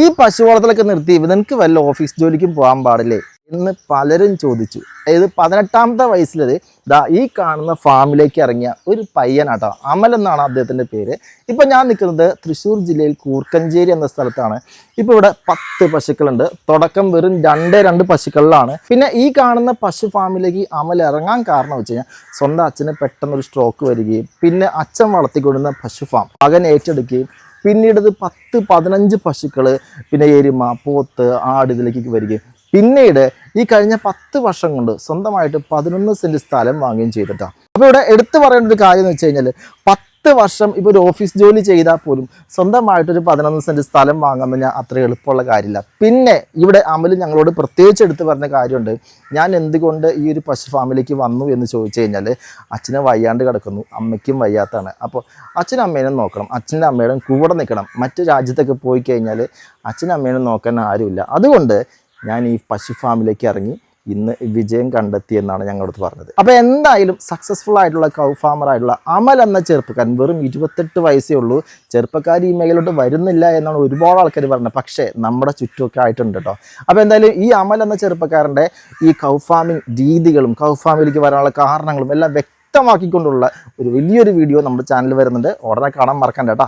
ഈ പശു വളർത്തലൊക്കെ നിർത്തി ഇവനക്ക് വല്ല ഓഫീസ് ജോലിക്കും പോകാൻ പാടില്ലേ എന്ന് പലരും ചോദിച്ചു. അതായത് പതിനെട്ടാമത്തെ വയസ്സിലത് ദാ ഈ കാണുന്ന ഫാമിലേക്ക് ഇറങ്ങിയ ഒരു പയ്യനാട്ടോ. അമൽ എന്നാണ് അദ്ദേഹത്തിന്റെ പേര്. ഇപ്പം ഞാൻ നിൽക്കുന്നത് തൃശ്ശൂർ ജില്ലയിൽ കൂർക്കഞ്ചേരി എന്ന സ്ഥലത്താണ്. ഇപ്പോൾ ഇവിടെ പത്ത് പശുക്കളുണ്ട്. തുടക്കം വെറും രണ്ട് രണ്ട് പശുക്കളിലാണ്. പിന്നെ ഈ കാണുന്ന പശു ഫാമിലേക്ക് അമൽ ഇറങ്ങാൻ കാരണം വെച്ച് കഴിഞ്ഞാൽ സ്വന്തം അച്ഛന് പെട്ടെന്നൊരു സ്ട്രോക്ക് വരികയും പിന്നെ അച്ഛൻ വളർത്തിക്കൊണ്ടുന്ന പശു ഫാം മകൻ ഏറ്റെടുക്കുകയും പിന്നീട് ഇത് പത്ത് പതിനഞ്ച് പശുക്കൾ പിന്നെ എരുമ പോത്ത് ആട് ഇതിലേക്ക് വരികയും. പിന്നീട് ഈ കഴിഞ്ഞ പത്ത് വർഷം കൊണ്ട് സ്വന്തമായിട്ട് പതിനൊന്ന് സെന്റ് സ്ഥലം വാങ്ങുകയും ചെയ്തിട്ടാണ് അപ്പോൾ ഇവിടെ എടുത്തു പറയേണ്ട ഒരു കാര്യം എന്ന് വെച്ച് കഴിഞ്ഞാൽ പത്ത് വർഷം ഇപ്പോൾ ഒരു ഓഫീസ് ജോലി ചെയ്താൽ പോലും സ്വന്തമായിട്ടൊരു പതിനൊന്ന് സെന്റ് സ്ഥലം വാങ്ങാൻ ഞാൻ അത്ര എളുപ്പമുള്ള കാര്യമില്ല. പിന്നെ ഇവിടെ അമൽ ഞങ്ങളോട് പ്രത്യേകിച്ച് എടുത്ത് പറഞ്ഞ കാര്യമുണ്ട്. ഞാൻ എന്തുകൊണ്ട് ഈ ഒരു പശു ഫാമിലേക്ക് വന്നു എന്ന് ചോദിച്ചു കഴിഞ്ഞാൽ അച്ഛനെ വയ്യാണ്ട് കിടക്കുന്നു. അമ്മയ്ക്കും വയ്യാത്താണ് അപ്പോൾ അച്ഛനും അമ്മേനെ നോക്കണം. അച്ഛന്റെ അമ്മയുടെ കൂടെ നിൽക്കണം മറ്റു രാജ്യത്തൊക്കെ പോയി കഴിഞ്ഞാൽ അച്ഛനും അമ്മേനെ നോക്കാൻ ആരുമില്ല. അതുകൊണ്ട് ഞാൻ ഈ പശു ഫാമിലേക്ക് ഇറങ്ങി ഇന്ന് വിജയം കണ്ടെത്തി എന്നാണ് ഞങ്ങളടുത്ത് പറഞ്ഞത്. അപ്പോൾ എന്തായാലും സക്സസ്ഫുൾ ആയിട്ടുള്ള കൗ ഫാമർ ആയിട്ടുള്ള അമൽ എന്ന ചെറുപ്പക്കാരൻ വെറും ഇരുപത്തെട്ട് വയസ്സേ ഉള്ളൂ. ചെറുപ്പക്കാർ ഈ മേഖലയിലോട്ട് വരുന്നില്ല എന്നാണ് ഒരുപാട് ആൾക്കാർ പറഞ്ഞത്. പക്ഷേ നമ്മുടെ ചുറ്റുമൊക്കെ ആയിട്ടുണ്ട് കേട്ടോ അപ്പോൾ എന്തായാലും ഈ അമൽ എന്ന ചെറുപ്പക്കാരന്റെ ഈ കൗ ഫാമിംഗ് രീതികളും കൗ ഫാമിലേക്ക് വരാനുള്ള കാരണങ്ങളും എല്ലാം വ്യക്തമാക്കിക്കൊണ്ടുള്ള ഒരു വലിയൊരു വീഡിയോ നമ്മുടെ ചാനലിൽ വരുന്നുണ്ട്. ഉടനെ കാണാൻ മറക്കണ്ട കേട്ടോ